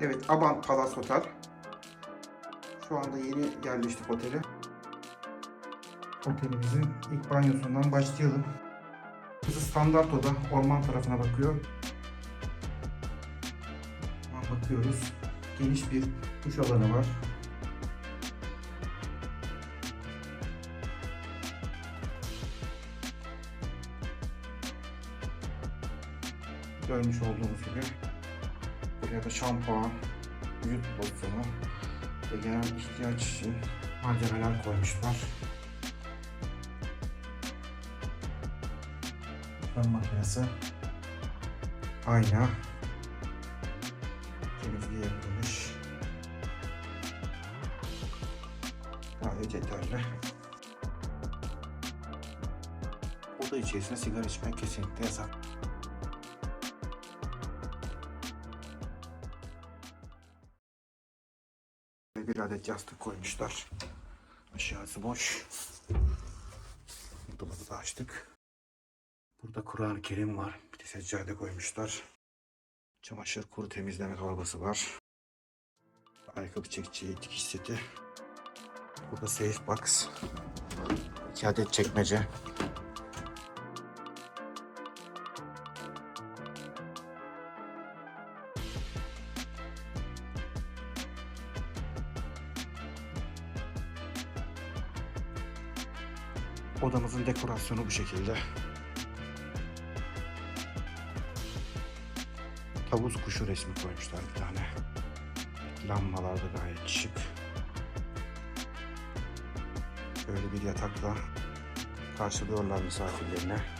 Evet, Abant Palas Otel. Şu anda yeni yerleştik otele. Otelimizin ilk banyosundan başlayalım. Burası standart oda, orman tarafına bakıyor. Bakıyoruz. Geniş bir duş alanı var. Görmüş olduğunuz gibi buraya da şampuan, vücut losyonu ve genel ihtiyaç için malzemeler koymuşlar. Fön makinesi, ayna, temizliği yapılmış. Gayet yeterli. Oda içerisinde sigara içmek kesinlikle yasak. Adet yastık koymuşlar. Aşağısı boş. Dolabı da açtık. Burada Kur'an-ı Kerim var. Bir de seccade koymuşlar. Çamaşır kuru temizleme torbası var. Ayakkabı çekici, dikiş seti. Burada safe box. İki adet çekmece. Odamızın dekorasyonu bu şekilde. Tavus kuşu resmi koymuşlar bir tane. Lambalar da gayet şık. Böyle bir yatakla karşılıyorlar misafirlerine.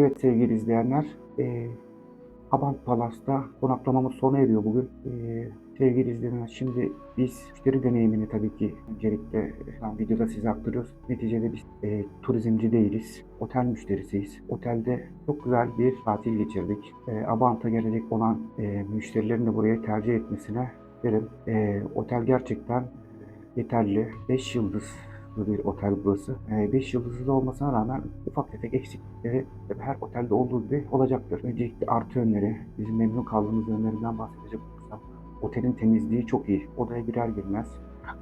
Evet sevgili izleyenler, e, Abant Palas'ta konaklamamız sona eriyor bugün. E, sevgili izleyenler, şimdi biz müşteri deneyimini tabii ki öncelikle e, ben videoda size aktarıyoruz. Neticede biz e, turizmci değiliz, otel müşterisiyiz. Otelde çok güzel bir tatil geçirdik. E, Abant'a gelecek olan e, müşterilerin de burayı tercih etmesine isterim. E, otel gerçekten yeterli. 5 yıldız bir otel burası. 5 yıldızlı olmasına rağmen ufak tefek eksiklikleri her otelde olduğu gibi olacaktır. Öncelikle artı yönleri, bizim memnun kaldığımız yönlerinden bahsedecek olursam otelin temizliği çok iyi. Odaya girer girmez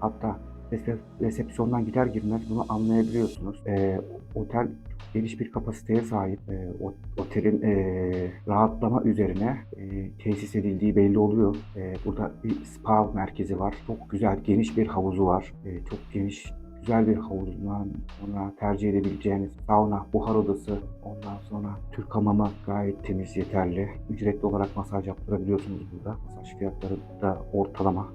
hatta resep- resepsiyondan girer girmez bunu anlayabiliyorsunuz. Ee, otel geniş bir kapasiteye sahip. Ee, o- otelin ee, rahatlama üzerine ee, tesis edildiği belli oluyor. Ee, burada bir spa merkezi var. Çok güzel geniş bir havuzu var. Ee, çok geniş güzel bir havuzundan sonra tercih edebileceğiniz sauna, buhar odası, ondan sonra Türk hamamı gayet temiz, yeterli. Ücretli olarak masaj yaptırabiliyorsunuz burada. Masaj fiyatları da ortalama.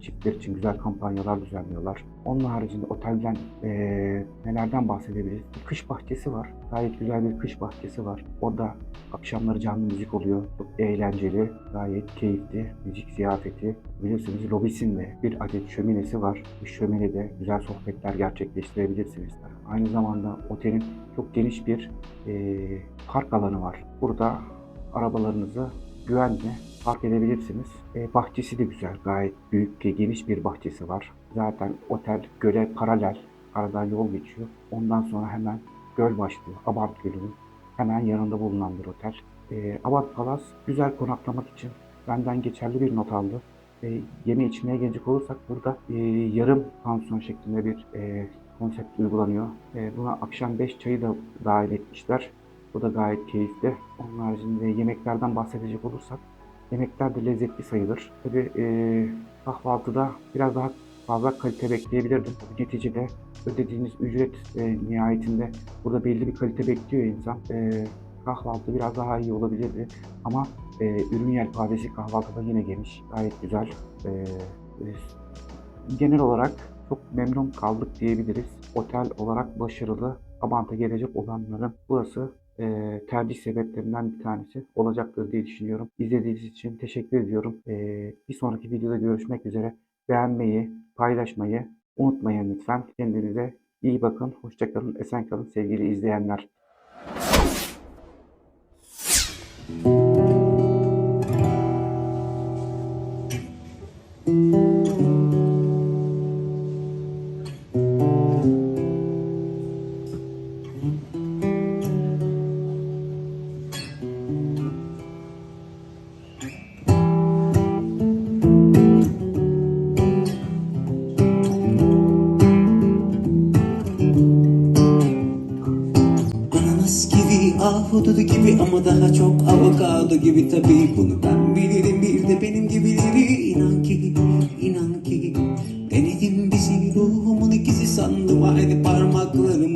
Çiftler için güzel kampanyalar düzenliyorlar. Onun haricinde otelden ee, nelerden bahsedebiliriz? Bir kış bahçesi var. Gayet güzel bir kış bahçesi var. Orada akşamları canlı müzik oluyor. Çok eğlenceli, gayet keyifli. Müzik ziyafeti. Biliyorsunuz lobisinde bir adet şöminesi var. Bu şöminede güzel sohbetler gerçekleştirebilirsiniz. Aynı zamanda otelin çok geniş bir eee, park alanı var. Burada arabalarınızı güvenle park edebilirsiniz. E, bahçesi de güzel. Gayet büyük, geniş bir bahçesi var. Zaten otel göle paralel. Aradan yol geçiyor. Ondan sonra hemen göl başlıyor. Abant Gölü'nün hemen yanında bulunan bir otel. E, Abant Palas güzel konaklamak için benden geçerli bir not aldı. E, yeme içmeye gelecek olursak burada e, yarım pansiyon şeklinde bir e, konsept uygulanıyor. E, buna akşam 5 çayı da dahil etmişler. Bu da gayet keyifli. Onun haricinde yemeklerden bahsedecek olursak yemekler de lezzetli sayılır. Tabii e, kahvaltıda biraz daha fazla kalite bekleyebilirdim. Neticede ödediğiniz ücret e, nihayetinde burada belli bir kalite bekliyor insan. E, kahvaltı biraz daha iyi olabilirdi. Ama e, ürün yelpazesi kahvaltıda yine geniş. Gayet güzel. E, e, genel olarak çok memnun kaldık diyebiliriz. Otel olarak başarılı. Abant'a gelecek olanların burası e, tercih sebeplerinden bir tanesi olacaktır diye düşünüyorum. İzlediğiniz için teşekkür ediyorum. E, bir sonraki videoda görüşmek üzere. Beğenmeyi, paylaşmayı unutmayın lütfen. Kendinize iyi bakın. Hoşçakalın, esen kalın sevgili izleyenler. Ananas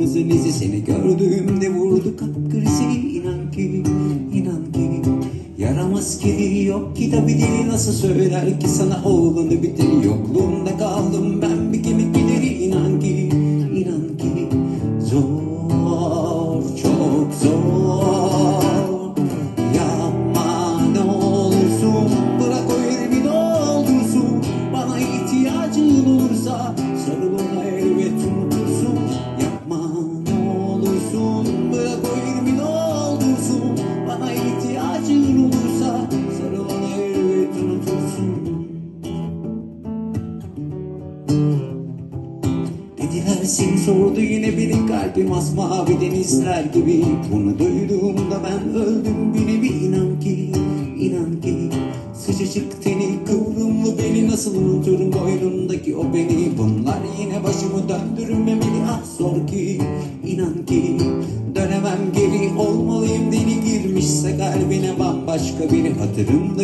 parmaklarımızın izi Seni gördüğümde vurdu kalp krizi inan ki, inan ki. Yaramaz ki yok kitabı dili nasıl söyler ki sana oğlanı bitir Yokluğunda ben öldüm bir nevi inan ki inan ki. Sıcacık teni kıvrımlı beni nasıl unuturum? Boynundaki o beni Bunlar yine başımı döndürmemeli ah zor ki inan ki. Dönemem geri olmalıyım. Deli girmişse kalbine bambaşka biri Hatırımda